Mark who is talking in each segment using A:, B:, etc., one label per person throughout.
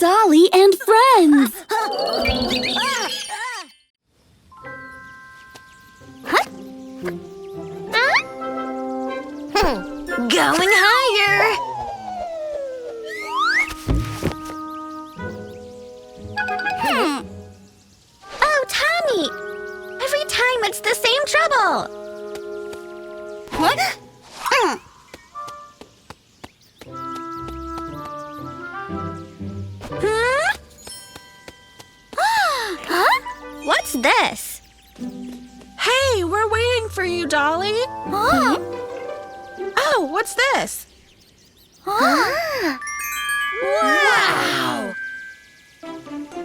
A: Dolly and friends.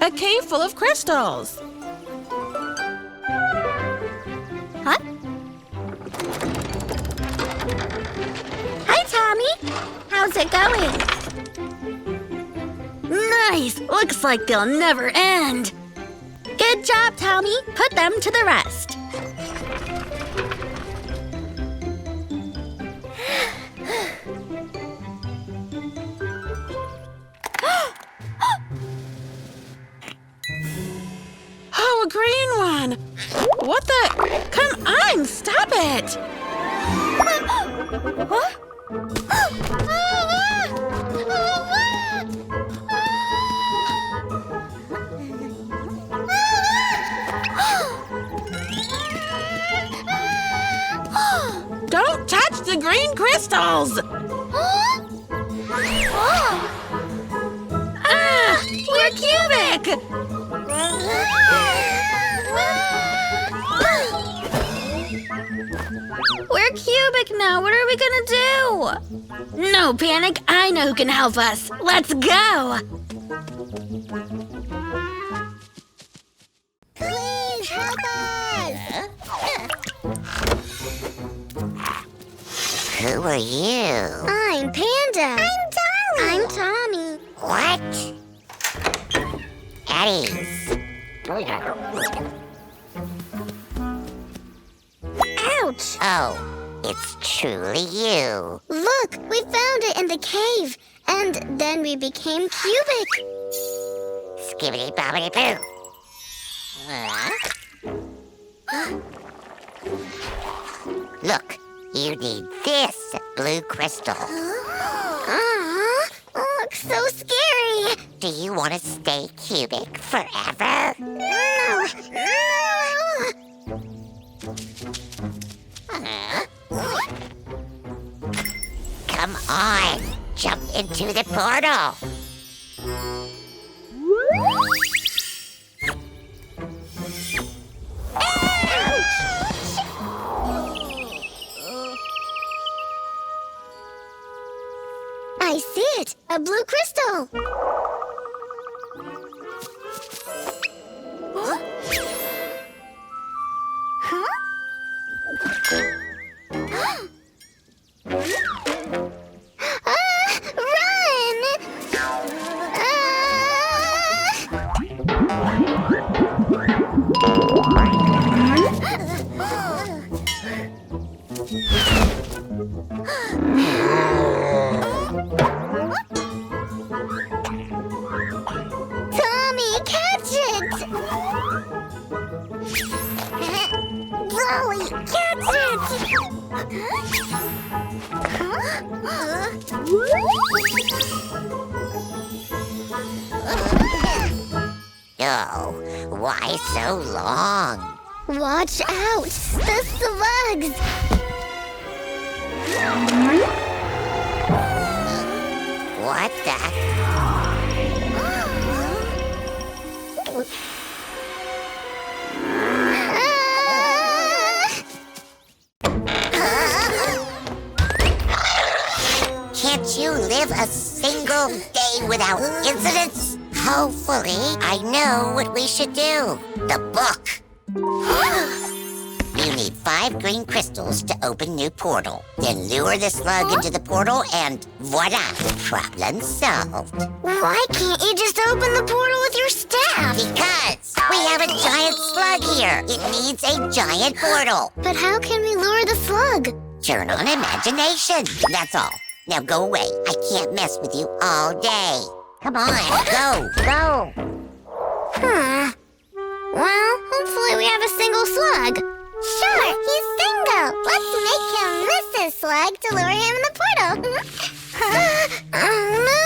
B: A cave full of crystals.
C: Huh? Hi, Tommy. How's it going? Nice. Looks like they'll never end. Good job, Tommy. Put them to the rest.
B: The green crystals. Ah, we're cubic.
C: We're cubic now. What are we gonna do? No panic. I know who can help us. Let's go.
D: Who are you?
C: I'm Panda. I'm Tommy. I'm Tommy.
D: What? Eddies.
C: Ouch.
D: Oh, it's truly you.
C: Look, we found it in the cave. And then we became cubic.
D: Skibbity bobbity boo. Huh? Look, you need this blue crystal.
C: Aw, looks so scary.
D: Do you want to stay cubic forever?
C: No, no.
D: Huh? Come on, jump into the portal.
C: A blue crystal. Catch it!
D: Oh, why so long?
C: Watch out! The slugs!
D: What the? Live a single day without incidents? Hopefully, I know what we should do. The book. You need five green crystals to open new portal. Then lure the slug into the portal and voila, problem solved.
C: Why can't you just open the portal with your staff?
D: Because we have a giant slug here. It needs a giant portal.
C: But how can we lure the slug?
D: Turn on imagination. That's all. Now go away. I can't mess with you all day. Come on, go, go.
E: Huh. Well, hopefully we have a single slug. Sure, he's single. Let's make him Mrs. slug to lure him in the portal. oh no!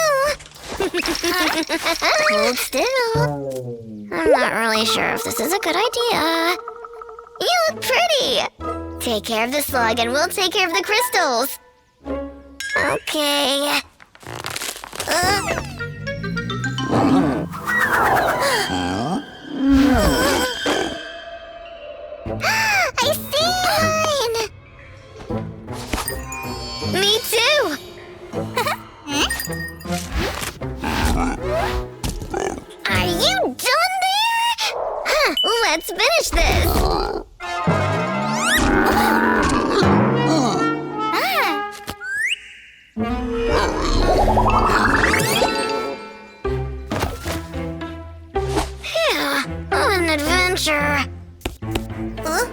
E: Hold still. I'm not really sure if this is a good idea. You look pretty. Take care of the slug and we'll take care of the crystals. Okay. Uh, I see mine! Me too! Are you done there? Huh, let's finish this! Adventure! Huh?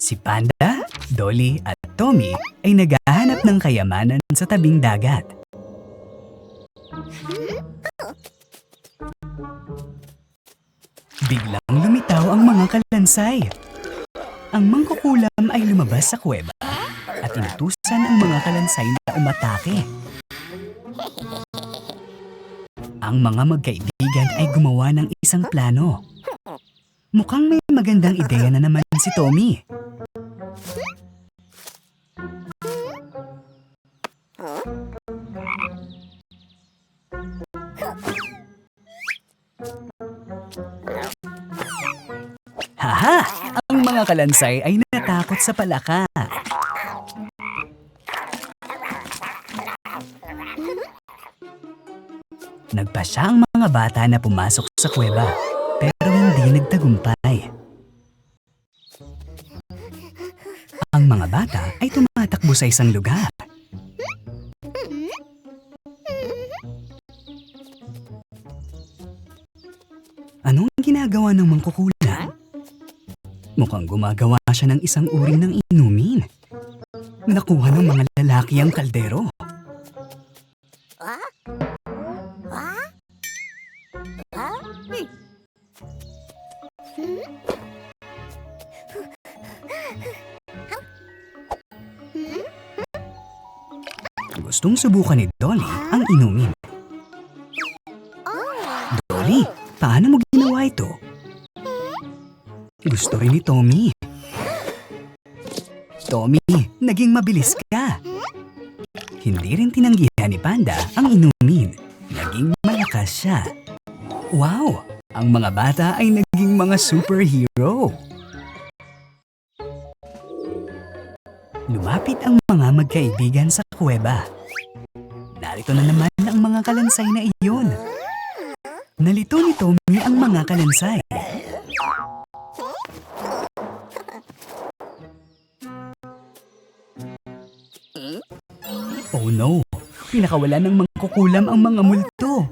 F: Si Panda, Dolly at Tommy ay naghahanap ng kayamanan sa tabing dagat. Biglang lumitaw ang mga kalansay. Ang mangkukulam ay lumabas sa kuweba at inutusan ang mga kalansay na umatake. Ang mga magkaibigan ay gumawa ng isang plano. Mukhang may magandang ideya na naman si Tommy. Haha! Ang mga kalansay ay natakot sa palaka. Nagpasya ang mga bata na pumasok sa kuweba, pero hindi nagtagumpay. Ang mga bata ay tumatakbo sa isang lugar. Anong ginagawa ng mangkukulam? Mukhang gumagawa siya ng isang uri ng inumin. Nakuha ng mga lalaki ang kaldero. Gustong subukan ni Dolly ang inumin. Dolly, paano mo ginawa ito? Gusto rin ni Tommy. Tommy, naging mabilis ka. Hindi rin tinanggihan ni Panda ang inumin. Naging malakas siya. Wow! Ang mga bata ay naging mga superhero. Lumapit ang mga magkaibigan sa kuweba. Narito na naman ang mga kalansay na iyon. Nalito ni Tommy ang mga kalansay. Oh no! Pinakawala ng mangkukulam ang mga multo.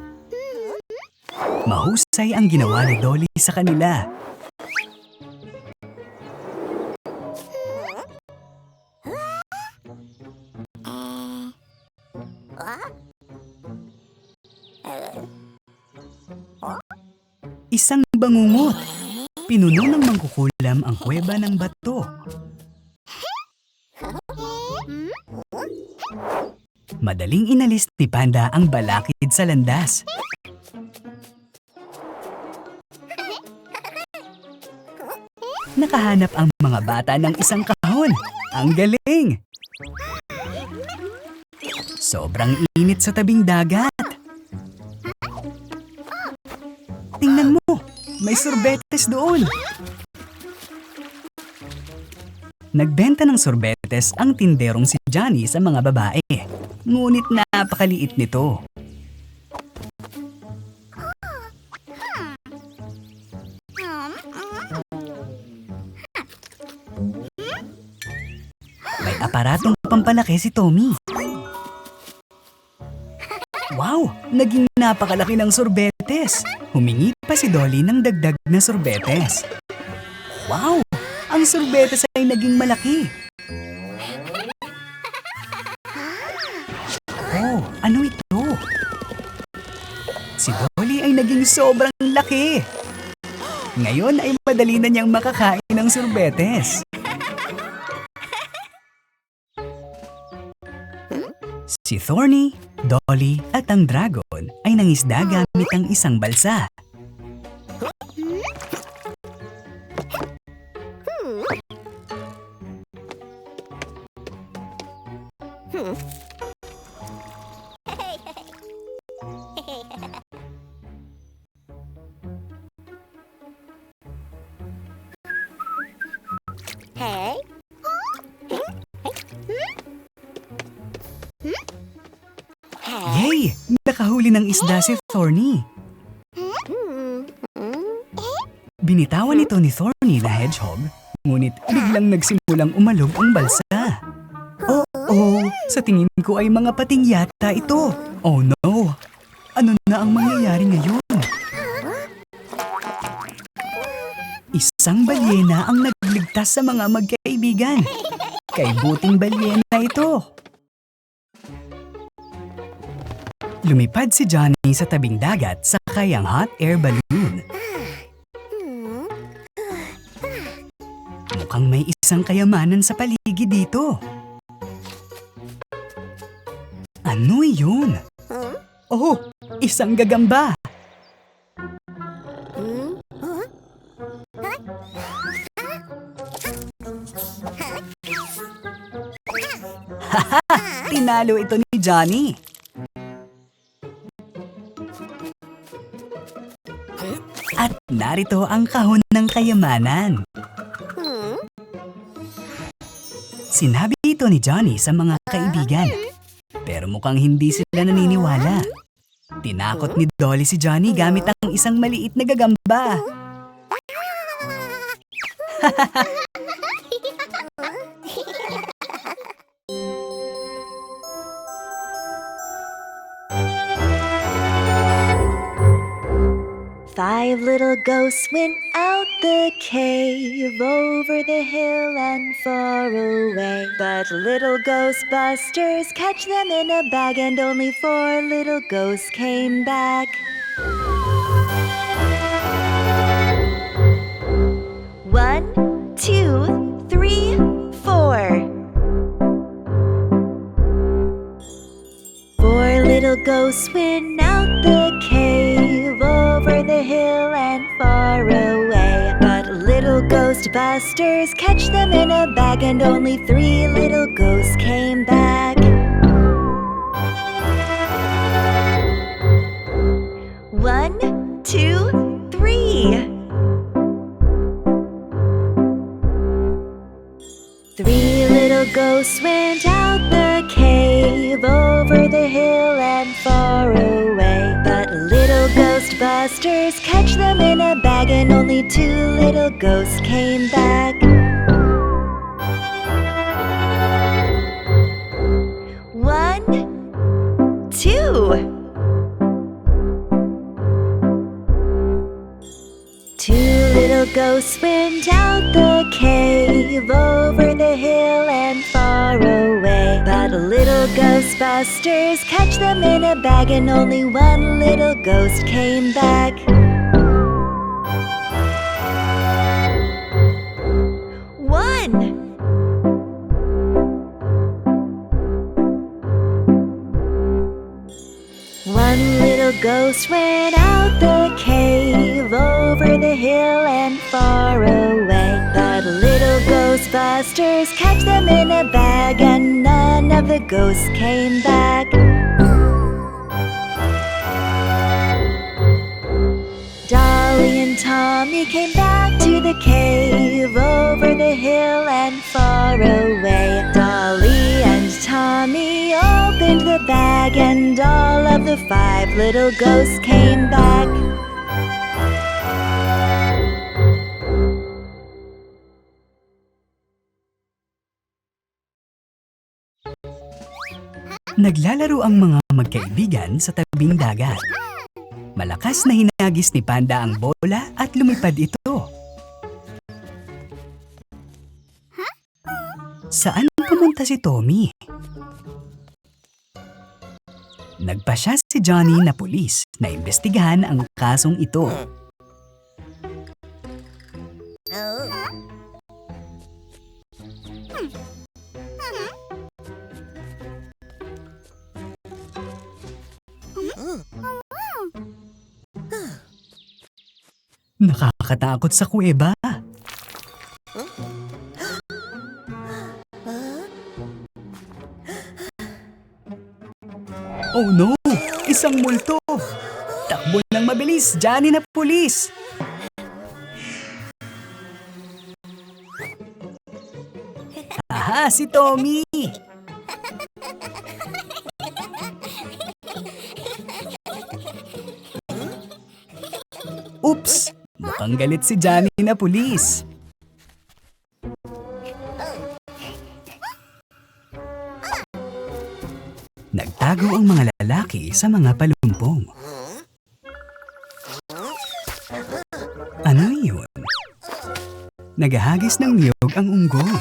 F: Mahusay ang ginawa ni Dolly sa kanila. Isang bangungot. Pinuno ng mangkukulam ang kuweba ng bato. Madaling inalis ni Panda ang balakid sa landas. Nakahanap ang mga bata ng isang kahon. Ang galing! Sobrang init sa tabing dagat. Tingnan mo, may sorbetes doon. Nagbenta ng sorbetes ang tinderong si Johnny sa mga babae. Ngunit napakaliit nito. May aparatong pampalaki si Tommy. Wow! Naging napakalaki ng sorbetes. Humingi pa si Dolly ng dagdag na sorbetes. Wow! Ang sorbetes ay naging malaki. Oh, ano ito? Si Dolly ay naging sobrang laki. Ngayon ay madali na niyang makakain ng sorbetes. Si Thorny, Dolly at ang dragon ay nangisda gamit ang isang balsa.
E: Hey.
F: Nakahuli ng isda si Thorny. Binitawan ito ni Thorny na hedgehog, ngunit biglang nagsimulang umalog ang balsa. Oh, oh, sa tingin ko ay mga pating yata ito. Oh no! Ano na ang mangyayari ngayon? Isang balyena ang nagligtas sa mga magkaibigan. Kay buting balyena ito. Lumipad si Johnny sa tabing dagat sakay ang hot air balloon. Mukhang may isang kayamanan sa paligid dito. Ano yun? Oh, isang gagamba. Haha! Tinalo ito ni Johnny. Narito ang kahon ng kayamanan. Sinabi ito ni Johnny sa mga kaibigan. Pero mukhang hindi sila naniniwala. Tinakot ni Dolly si Johnny gamit ang isang maliit na gagamba.
G: little ghosts went out the cave over the hill and far away. But little ghostbusters catch them in a bag, and only four little ghosts came back. One, two, three, four. Four little ghosts went out the cave over the hill and far away. But little ghostbusters catch them in a bag, and only three little ghosts came back. One, and only two little ghosts came back. One, two. Two little ghosts went out the cave over the hill and far away. But little ghostbusters catch them in a bag, and only one little ghost came back. Ghost went out the cave over the hill and far away. But little ghostbusters catch them in a bag, and none of the ghosts came back. Dolly and Tommy came back to the cave oh, and all of the five little ghosts came back.
F: Naglalaro ang mga magkaibigan sa tabing dagat. Malakas na hinagis ni Panda ang bola at lumipad ito. Saan pumunta si Tommy? Nagpa siya si Johnny na pulis na imbestigahan ang kasong ito. Nakakatakot sa kuweba. Oh no! Isang multo! Takbo ng mabilis, Johnny na pulis! Aha, si Tommy! Oops! Mukhang galit si Johnny na pulis. Nagtago ang mga lalaki sa mga palumpong. Ano yun? Nagahagis ng niyog ang unggoy.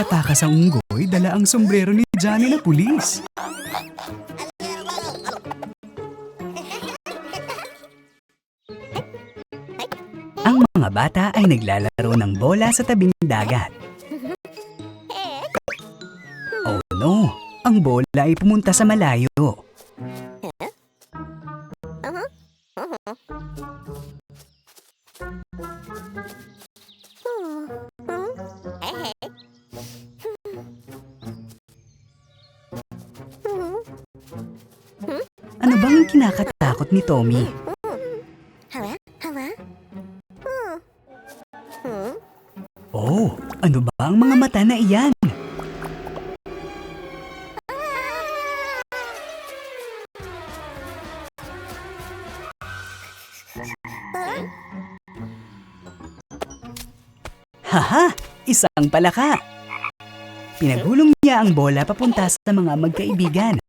F: Nakatakas ang unggoy dala ang sombrero ni Johnny na pulis. Ang mga bata ay naglalaro ng bola sa tabing dagat. Oh no! Ang bola ay pumunta sa malayo.
E: Hala?
F: Oh, ano ba ang mga mata na iyan? Haha! Isang palaka! Pinagulong niya ang bola papunta sa mga magkaibigan.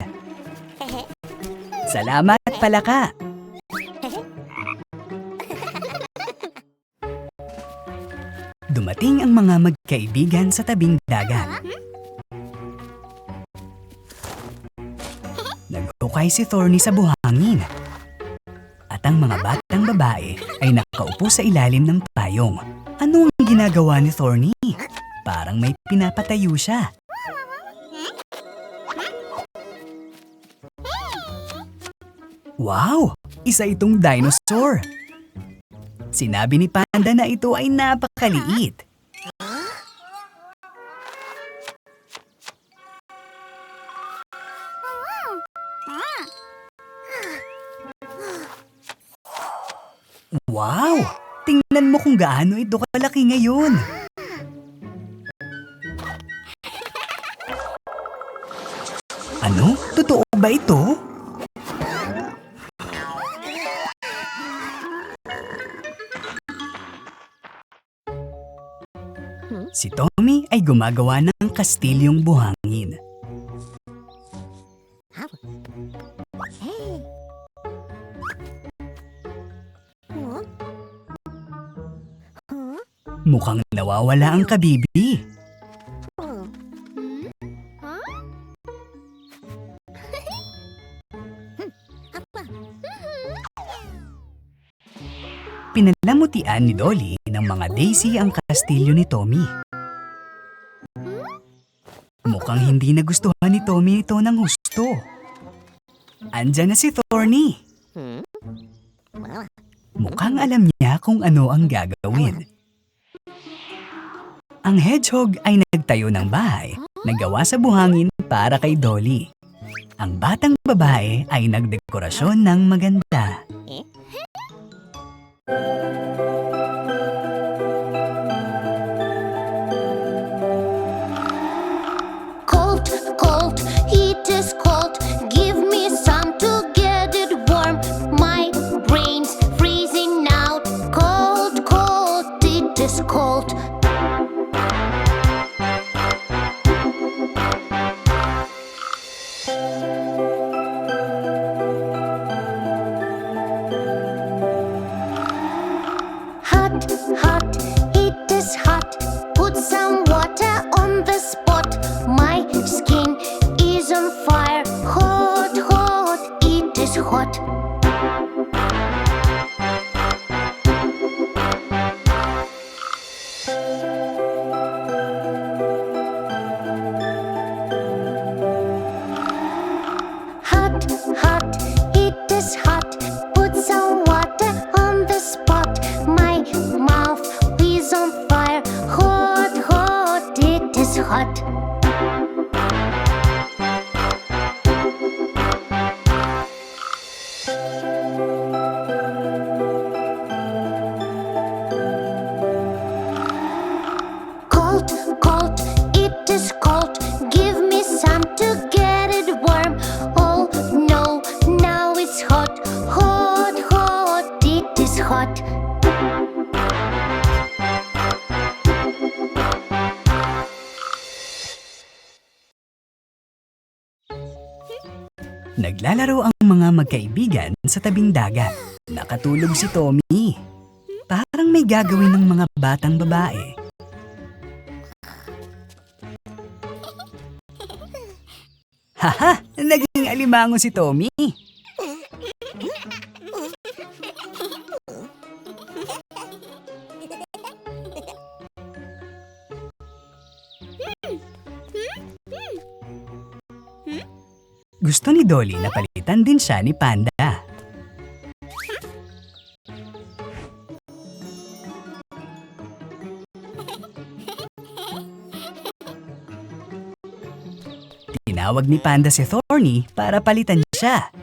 F: Salamat, palaka! Dumating ang mga magkaibigan sa tabing dagat. Naghukay si Thorny sa buhangin. At ang mga batang babae ay nakaupo sa ilalim ng payong. Ano ang ginagawa ni Thorny? Parang may pinapatayo siya. Wow! Isa itong dinosaur! Sinabi ni Panda na ito ay napakaliit. Wow! Tingnan mo kung gaano ito kalaki ngayon. Ano? Totoo ba ito? Si Tommy ay gumagawa ng kastilyong buhangin. Mukhang nawawala ang kabibi. Pinalamutian ni Dolly ng mga Daisy ang kastilyo ni Tommy. Mukhang hindi nagustuhan ni Tommy ito ng husto. Andyan na si Thorny. Mukhang alam niya kung ano ang gagawin. Ang hedgehog ay nagtayo ng bahay na gawa sa buhangin para kay Dolly. Ang batang babae ay nagdekorasyon ng maganda.
E: Some water on the spot. My skin is on fire. Hot, hot, it is hot.
F: Naglalaro ang mga magkaibigan sa tabing dagat. Nakatulog si Tommy. Parang may gagawin ng mga batang babae. Haha! Naging alimango si Tommy. Gusto ni Dolly na palitan din siya ni Panda. Tinawag ni Panda si Thorny para palitan siya.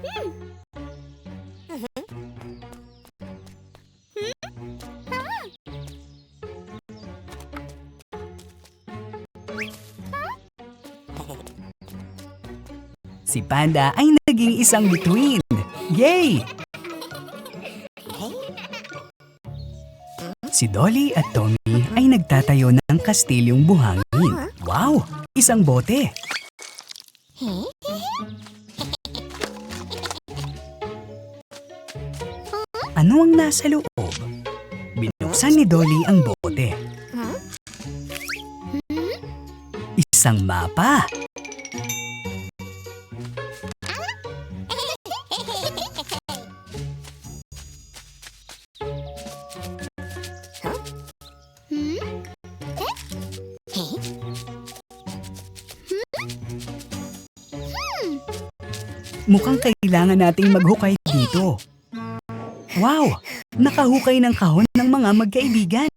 F: Si Panda ay naging isang bituin. Yay! Si Dolly at Tommy ay nagtatayo ng kastilyong buhangin. Wow! Isang bote! Ano ang nasa loob? Binuksan ni Dolly ang bote. Isang mapa. Mukhang kailangan nating maghukay dito. Wow! Nakahukay ng kahon ng mga magkaibigan.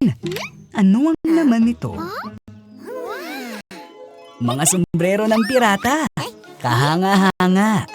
F: Ano ang laman nito? Mga sombrero ng pirata. Kahanga-hanga.